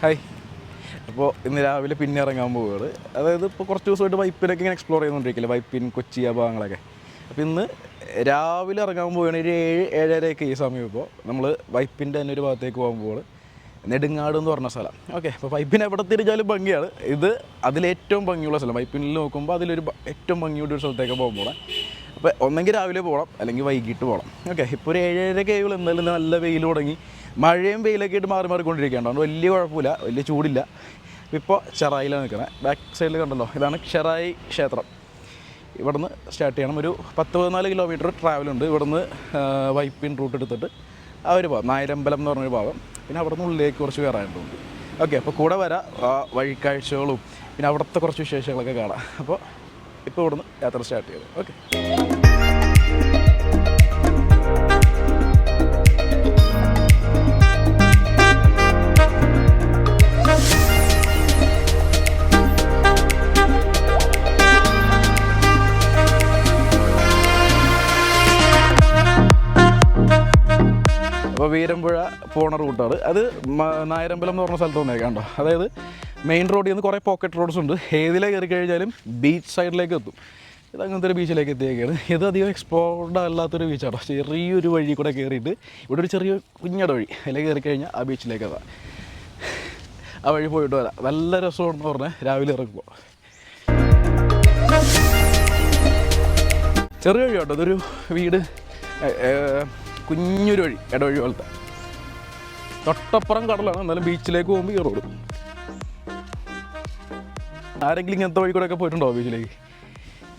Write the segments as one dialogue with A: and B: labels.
A: Hi. അപ്പോൾ ഇന്ന് രാവിലെ പിന്നെ ഇറങ്ങാൻ പോവുകയാണ്. അതായത് ഇപ്പോൾ കുറച്ച് ദിവസമായിട്ട് വൈപ്പിനൊക്കെ ഇങ്ങനെ എക്സ്പ്ലോർ ചെയ്തുകൊണ്ടിരിക്കില്ല? വൈപ്പിൻ കൊച്ചി ആ ഭാഗങ്ങളൊക്കെ. അപ്പോൾ ഇന്ന് രാവിലെ ഇറങ്ങാൻ പോവുകയാണ് ഒരു ഏഴ് ഏഴരയൊക്കെ ഈ സമയം ഇപ്പോൾ നമ്മൾ വൈപ്പിന്റെ തന്നെ ഒരു ഭാഗത്തേക്ക് പോവുകയാണ് നെടുങ്ങാട് എന്ന് പറഞ്ഞ സ്ഥലം. ഓക്കെ അപ്പോൾ വൈപ്പിന് എവിടെ തിരിച്ചാലും ഭംഗിയാണ്. ഇത് അതിലേറ്റവും ഭംഗിയുള്ള സ്ഥലം. വൈപ്പിനിൽ നോക്കുമ്പോൾ അതിലൊരു ഏറ്റവും ഭംഗിയുടെ ഒരു സ്ഥലത്തേക്ക് പോകാൻ പോകണം അപ്പോൾ ഒന്നെങ്കിൽ രാവിലെ പോകണം അല്ലെങ്കിൽ വൈകിട്ട് പോകണം. ഓക്കെ ഇപ്പോൾ ഒരു ഏഴര കേവൾ എന്തായാലും നല്ല വെയിൽ തുടങ്ങി. മഴയും വെയിലൊക്കെ ആയിട്ട് മാറി മാറിക്കൊണ്ടിരിക്കുകയാണ് അതുകൊണ്ട് വലിയ കുഴപ്പമില്ല. വലിയ ചൂടില്ല. ഇപ്പോൾ ചെറായിലാണ് നിൽക്കുന്നത് ബാക്ക് സൈഡിൽ കണ്ടല്ലോ. ഇതാണ് ഷെറായി ക്ഷേത്രം. ഇവിടുന്ന് സ്റ്റാർട്ട് ചെയ്യണം. ഒരു പത്ത് പതിനാല് കിലോമീറ്റർ ട്രാവലുണ്ട് ഇവിടുന്ന് വൈപ്പിൻ റൂട്ട് എടുത്തിട്ട് ആ ഒരു ഭാഗം നായരമ്പലം എന്ന് പറഞ്ഞൊരു ഭാഗം. പിന്നെ അവിടുന്ന് ഉള്ളിലേക്ക് കുറച്ച് കയറാനുണ്ട്. ഓക്കെ അപ്പോൾ കൂടെ വരാം. ആ വഴിക്കാഴ്ചകളും പിന്നെ അവിടുത്തെ കുറച്ച് വിശേഷങ്ങളൊക്കെ കാണാം. അപ്പോൾ ഇപ്പോൾ ഇവിടുന്ന് യാത്ര സ്റ്റാർട്ട് ചെയ്തു ഓക്കെ അപ്പോൾ വീരമ്പുഴ പോണ റൂട്ടാണ്. അത് നായരമ്പലം എന്ന് പറഞ്ഞ സ്ഥലത്ത് കേട്ടോ. അതായത് മെയിൻ റോഡിൽ നിന്ന് കുറേ പോക്കറ്റ് റോഡ്സ് ഉണ്ട്. ഏതിലേ കയറി കഴിഞ്ഞാലും ബീച്ച് സൈഡിലേക്ക് എത്തും. ഇത് അങ്ങനത്തെ ഒരു ബീച്ചിലേക്ക് എത്തിയേക്കാണ്. ഇത് അധികം എക്സ്പ്ലോർഡ് അല്ലാത്തൊരു ബീച്ചാണ് ചെറിയൊരു വഴി കൂടെ കയറിയിട്ട് ഇവിടെ ഒരു ചെറിയ കുഞ്ഞട വഴി. അതിലേക്ക് കയറി കഴിഞ്ഞാൽ ആ ബീച്ചിലേക്ക് എത്താം. ആ വഴി പോയിട്ട് വരാം. നല്ല രസമാണെന്ന് പറഞ്ഞാൽ രാവിലെ ഇറങ്ങുമ്പോൾ ചെറിയ വഴി കേട്ടോ ഇതൊരു വീട് കുഞ്ഞൊരു വഴി ഇടവഴി പോലത്തെ തൊട്ടപ്പുറം കടലാണ് എന്നാലും ബീച്ചിലേക്ക് പോകുമ്പോൾ ഈ റോഡ്. ആരെങ്കിലും ഇങ്ങനത്തെ വഴി കൂടെ ഒക്കെ പോയിട്ടുണ്ടോ ബീച്ചിലേക്ക്?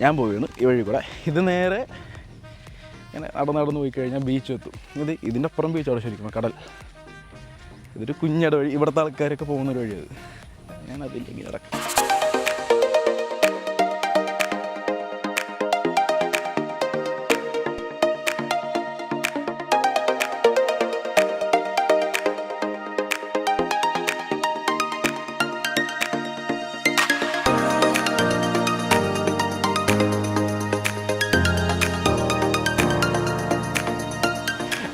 A: ഞാൻ പോവുകയാണ് ഈ വഴി കൂടെ. ഇത് നേരെ ഇങ്ങനെ നടന്ന് നടന്ന് പോയി കഴിഞ്ഞാൽ ബീച്ച് എത്തും ഇത് ഇതിന്റെ അപ്പുറം ബീച്ചാണ് ശരിക്കും കടൽ. ഇതൊരു കുഞ്ഞട വഴി. ഇവിടുത്തെ ആൾക്കാരൊക്കെ പോകുന്നൊരു വഴിയത് ഞാൻ ഞാൻ ഇങ്ങനെ നടക്കാം.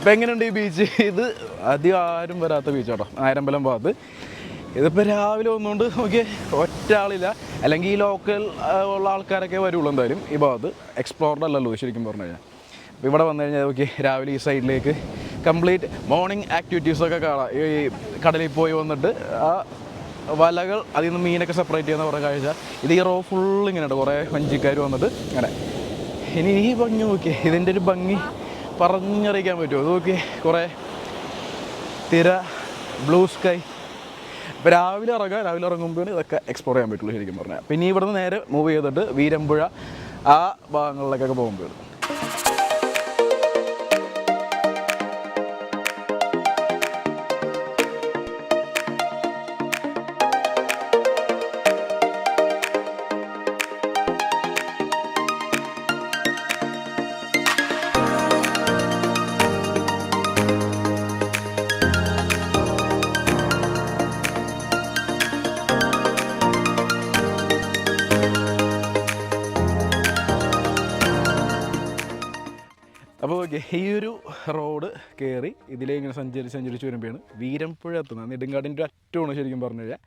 A: ഇപ്പം എങ്ങനെയുണ്ട് ഈ ബീച്ച് ഇത് അധികം ആരും വരാത്ത ബീച്ച് കേട്ടോ ആയിരമ്പലം ഭാഗത്ത്. ഇതിപ്പോൾ രാവിലെ ഒന്നുകൊണ്ട് ഓക്കെ ഒറ്റ ആളില്ല. അല്ലെങ്കിൽ ഈ ലോക്കൽ ഉള്ള ആൾക്കാരൊക്കെ വരുള്ളൂ എന്തായാലും ഈ ഭാഗത്ത്. എക്സ്പ്ലോർഡ് അല്ലല്ലോ ശരിക്കും പറഞ്ഞു കഴിഞ്ഞാൽ അപ്പോൾ ഇവിടെ വന്നു കഴിഞ്ഞാൽ നോക്കി രാവിലെ ഈ സൈഡിലേക്ക് കംപ്ലീറ്റ് മോർണിംഗ് ആക്ടിവിറ്റീസൊക്കെ കാണാം. ഈ കടലിൽ പോയി വന്നിട്ട് ആ വലകൾ അതിൽ നിന്ന് മീനൊക്കെ സെപ്പറേറ്റ് ചെയ്യുന്ന കുറേ കാഴ്ച. ഇത് ഈ റോ ഫുൾ ഇങ്ങനെ ഉണ്ട് കുറേ വഞ്ചിക്കാർ വന്നിട്ട്. അങ്ങനെ ഇനി ഈ ഭംഗി നോക്കിയേ. ഇതിന്റെ ഒരു ഭംഗി. പറഞ്ഞറിയിക്കാൻ പറ്റുമോ? നോക്കി കുറേ തിര ബ്ലൂ സ്കൈ. ഇപ്പോൾ രാവിലെ ഇറങ്ങുക രാവിലെ ഇറങ്ങുമ്പോൾ ഇതൊക്കെ എക്സ്പ്ലോർ ചെയ്യാൻ പറ്റുള്ളൂ ശരിക്കും പറഞ്ഞാൽ. പിന്നെ ഇവിടുന്ന് നേരെ മൂവ് ചെയ്തിട്ട് വീരമ്പുഴ ആ ഭാഗങ്ങളിലേക്കൊക്കെ പോകുമ്പോഴാണ്. ഓക്കെ ഈ ഒരു റോഡ് കയറി ഇതിലേ ഇങ്ങനെ സഞ്ചരിച്ച് സഞ്ചരിച്ച് വരുമ്പോഴാണ് വീരമ്പുഴ എത്തുന്നത്. നെടുങ്കാടിന്റെ അറ്റമാണ് ശരിക്കും പറഞ്ഞു കഴിഞ്ഞാൽ.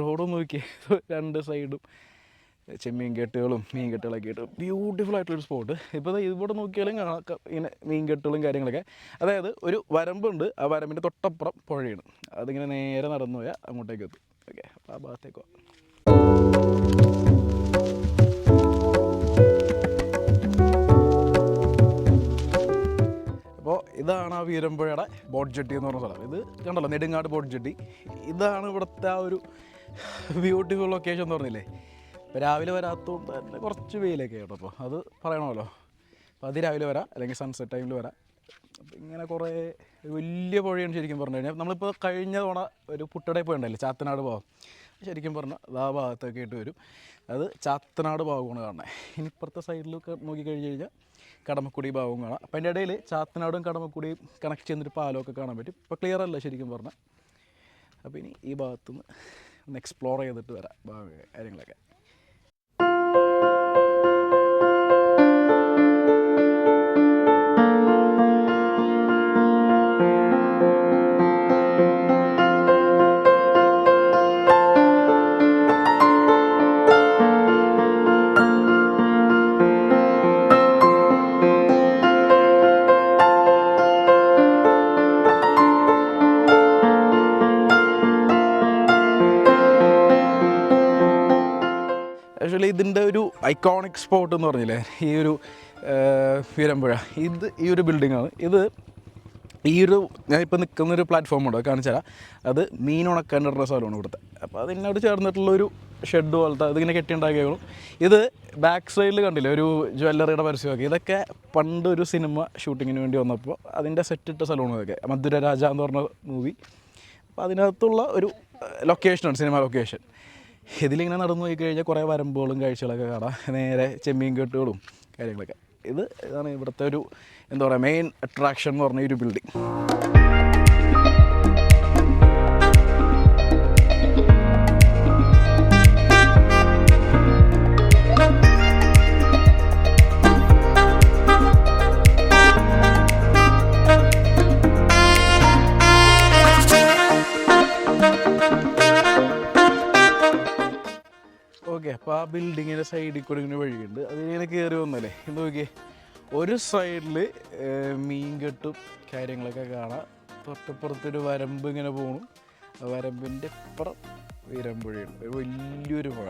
A: റോഡ് നോക്കി രണ്ട് സൈഡും ചെമ്മീൻ കെട്ടുകളും മീൻ കെട്ടുകളൊക്കെ ആയിട്ട് ബ്യൂട്ടിഫുൾ ആയിട്ടുള്ളൊരു സ്പോട്ട് ഇപ്പോൾ ഇവിടെ നോക്കിയാലും കാണാം ഇങ്ങനെ മീൻ കെട്ടുകളും കാര്യങ്ങളൊക്കെ. അതായത് ഒരു വരമ്പുണ്ട് ആ വരമ്പിന്റെ തൊട്ടപ്പുറം പുഴയാണ്. അതിങ്ങനെ നേരെ നടന്നു പോയാൽ അങ്ങോട്ടേക്ക് എത്തും. ഓക്കെ അപ്പോൾ ആ ഭാഗത്തേക്ക് പോകാം ഇതാണ് ആ വീരമ്പുഴയുടെ ബോട്ട് ജെട്ടി എന്ന് പറഞ്ഞ സ്ഥലം. ഇത് കണ്ടല്ലോ നെടുങ്ങാട് ബോട്ട് ജെട്ടി. ഇതാണ് ഇവിടുത്തെ ആ ഒരു ബ്യൂട്ടിഫുൾ ലൊക്കേഷൻ എന്ന് പറഞ്ഞില്ലേ? രാവിലെ വരാത്തതുകൊണ്ട് തന്നെ കുറച്ച് വെയിലൊക്കെ കേട്ടോ അപ്പോൾ അത് പറയണമല്ലോ. അപ്പോൾ അതിരാവിലെ വരാം അല്ലെങ്കിൽ സൺസെറ്റ് ടൈമിൽ വരാം. അപ്പോൾ ഇങ്ങനെ കുറേ വലിയ പുഴയാണ് ശരിക്കും പറഞ്ഞു കഴിഞ്ഞാൽ. നമ്മളിപ്പോൾ കഴിഞ്ഞ തവണ ഒരു പുട്ടടയിൽ പോയിണ്ടല്ലേ ചാത്തനാട് ഭാഗം ശരിക്കും പറഞ്ഞാൽ ആ ഭാഗത്തൊക്കെ ആയിട്ട് വരും. അത് ചാത്തനാട് ഭാഗമാണ് കാണുന്നത് ഇനി ഇപ്പുറത്തെ സൈഡിലൊക്കെ നോക്കിക്കഴിഞ്ഞ് കഴിഞ്ഞാൽ കടമക്കുടി ഭാഗവും കാണാം. അപ്പം അതിന്റെ ഇടയിൽ ചാത്തനാടും കടമക്കുടിയും കണക്ട് ചെയ്യുന്നൊരു പാലമൊക്കെ കാണാൻ പറ്റും. ഇപ്പോൾ ക്ലിയർ അല്ല ശരിക്കും പറഞ്ഞാൽ അപ്പോൾ ഇനി ഈ ഭാഗത്തുനിന്ന് ഒന്ന് എക്സ്പ്ലോർ ചെയ്തിട്ട് വരാം ഭാഗം കാര്യങ്ങളൊക്കെ. ഒരു ഐക്കോണിക് സ്പോട്ട് എന്ന് പറഞ്ഞില്ലേ? ഈ ഒരു വീരമ്പുഴ. ഇത് ഈ ഒരു ബിൽഡിങ്ങാണ് ഇത് ഈ ഒരു ഞാൻ ഇപ്പോൾ നിൽക്കുന്ന ഒരു പ്ലാറ്റ്ഫോം ഉണ്ട്. അത് മീൻ ഉണക്കാൻ ഇടുന്ന സ്ഥലമാണ് ഇവിടുത്തെ. അപ്പോൾ അതിനോട് ചേർന്നിട്ടുള്ളൊരു ഷെഡ് പോലത്തെ അതിങ്ങനെ കെട്ടിയുണ്ടാക്കിയോളും ഇത് ബാക്ക് സൈഡിൽ കണ്ടില്ലേ? ഒരു ജ്വല്ലറിയുടെ പരസ്യമൊക്കെ. ഇതൊക്കെ പണ്ട് ഒരു സിനിമ ഷൂട്ടിങ്ങിന് വേണ്ടി വന്നപ്പോൾ അതിന്റെ സെറ്റ് ഇട്ട സ്ഥലമാണ് ഇതൊക്കെ. മധുര രാജ എന്ന് പറഞ്ഞ മൂവി അപ്പോൾ അതിനകത്തുള്ള ഒരു ലൊക്കേഷനാണ് സിനിമ ലൊക്കേഷൻ ഇതിലിങ്ങനെ നടന്നു പോയി കഴിഞ്ഞാൽ കുറേ വരമ്പുകളും കാഴ്ചകളൊക്കെ കാണാം. നേരെ ചെമ്മീൻ കെട്ടുകളും കാര്യങ്ങളൊക്കെ. ഇത് ഇതാണ് ഇവിടുത്തെ ഒരു എന്താ പറയുക മെയിൻ അട്രാക്ഷൻ എന്ന് പറഞ്ഞ ഒരു ബിൽഡിംഗ് ബിൽഡിങ്ങിന്റെ സൈഡിൽ കൂടെ ഇങ്ങനെ വഴിയുണ്ട്. അതിങ്ങനെ കയറി വന്നല്ലേ? ഇത് നോക്കിയേ. ഒരു സൈഡിൽ മീൻ കെട്ടും കാര്യങ്ങളൊക്കെ കാണാം. തൊട്ടപ്പുറത്തൊരു വരമ്പ് ഇങ്ങനെ പോണു. ആ വരമ്പിന്റെ ഇപ്പുറം വീരമ്പുഴയുണ്ട് ഒരു വലിയൊരു പുഴ.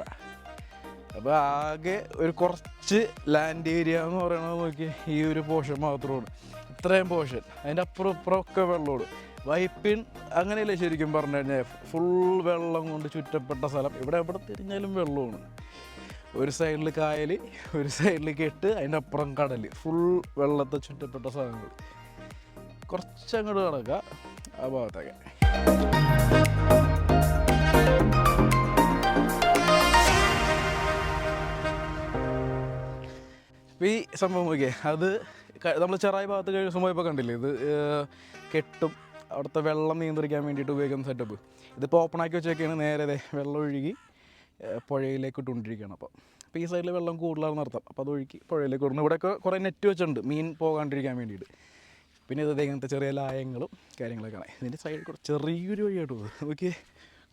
A: അപ്പോൾ ആകെ ഒരു കുറച്ച് ലാൻഡ് ഏരിയ എന്ന് പറയണത് നോക്കി ഈ ഒരു പോഷൻ മാത്രമാണ് ഇത്രയും പോഷൻ അതിന്റെ അപ്പുറം ഇപ്പുറം ഒക്കെ വെള്ളമാണ് വൈപ്പിൻ അങ്ങനെയല്ലേ ശരിക്കും പറഞ്ഞു കഴിഞ്ഞാൽ ഫുൾ വെള്ളം കൊണ്ട് ചുറ്റപ്പെട്ട സ്ഥലം. ഇവിടെ എവിടെ തിരിഞ്ഞാലും വെള്ളമാണ്. ഒരു സൈഡിൽ കായൽ ഒരു സൈഡിൽ കെട്ട് അതിന്റെ അപ്പുറം കടൽ ഫുൾ വെള്ളത്തെ ചുറ്റപ്പെട്ട സ്ഥലങ്ങൾ കുറച്ചങ്ങോട്ട് കിടക്കുക ആ ഭാഗത്തൊക്കെ. ഈ സംഭവം നോക്കിയേ അത് നമ്മൾ ചെറായി ഭാഗത്ത് കഴിഞ്ഞ സംഭവം ഇപ്പോൾ കണ്ടില്ലേ? ഇത് കെട്ടും അവിടുത്തെ വെള്ളം നിയന്ത്രിക്കാൻ വേണ്ടിയിട്ട് ഉപയോഗിക്കുന്ന സെറ്റപ്പ് ഇതിപ്പോൾ ഓപ്പൺ ആക്കി വെച്ചൊക്കെയാണ് നേരെ വെള്ളം ഒഴുകി. പുഴയിലേക്ക് ഇട്ടുകൊണ്ടിരിക്കുകയാണ് അപ്പോൾ അപ്പോൾ ഈ സൈഡിൽ വെള്ളം കൂടുതലാണെന്ന് അർത്ഥം അപ്പോൾ അത് ഒഴുക്കി പുഴയിലേക്ക് വിടുന്നു ഇവിടെയൊക്കെ കുറേ നെറ്റ് വെച്ചിട്ടുണ്ട്. മീൻ പോകാണ്ടിരിക്കാൻ വേണ്ടിയിട്ട്. പിന്നെ ഇത് ഇങ്ങനത്തെ ചെറിയ ലായങ്ങളും കാര്യങ്ങളൊക്കെ ആണ് ഇതിന്റെ സൈഡിൽ കൂടെ ചെറിയൊരു വഴിയായിട്ട് പോകുന്നത് ഓക്കെ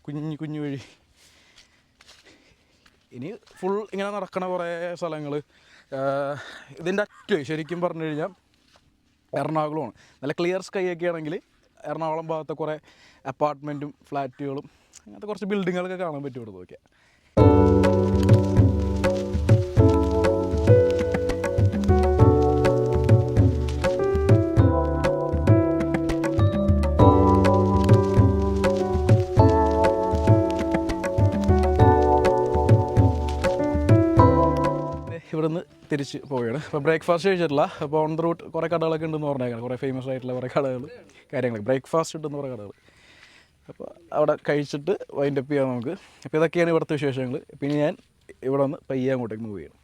A: കുഞ്ഞു കുഞ്ഞു വഴി. ഇനി ഫുൾ ഇങ്ങനെ നടക്കണ കുറേ സ്ഥലങ്ങൾ ഇതിന്റെ അറ്റ് ശരിക്കും പറഞ്ഞു കഴിഞ്ഞാൽ എറണാകുളമാണ്. നല്ല ക്ലിയർ സ്കൈ ഒക്കെ ആണെങ്കിൽ എറണാകുളം ഭാഗത്തെ കുറേ അപ്പാർട്ട്മെന്റും ഫ്ലാറ്റുകളും അങ്ങനത്തെ കുറച്ച് ബിൽഡിങ്ങുകളൊക്കെ കാണാൻ പറ്റും ഇവിടെ നോക്കിയാൽ ഇവിടുന്ന് തിരിച്ച് പോവുകയാണ്. അപ്പോൾ ബ്രേക്ക്ഫാസ്റ്റ് കഴിച്ചിട്ടില്ല. അപ്പോൾ ഓൺ ദ റൂട്ട് കുറേ കടകളൊക്കെ ഉണ്ടെന്ന് പറഞ്ഞേക്കാം. കുറേ ഫേമസ് ആയിട്ടുള്ള കുറേ കടകൾ കാര്യങ്ങൾ ബ്രേക്ക്ഫാസ്റ്റ് ഉണ്ടെന്ന് കുറേ കടകൾ അപ്പോൾ അവിടെ കഴിച്ചിട്ട് വൈൻഡപ്പ് ചെയ്യാം നമുക്ക്. അപ്പോൾ ഇതൊക്കെയാണ് ഇവിടുത്തെ വിശേഷങ്ങൾ. പിന്നെ ഞാൻ ഇവിടെ നിന്ന് പയ്യെ അങ്ങോട്ടേക്ക് മൂവ് ചെയ്യണം.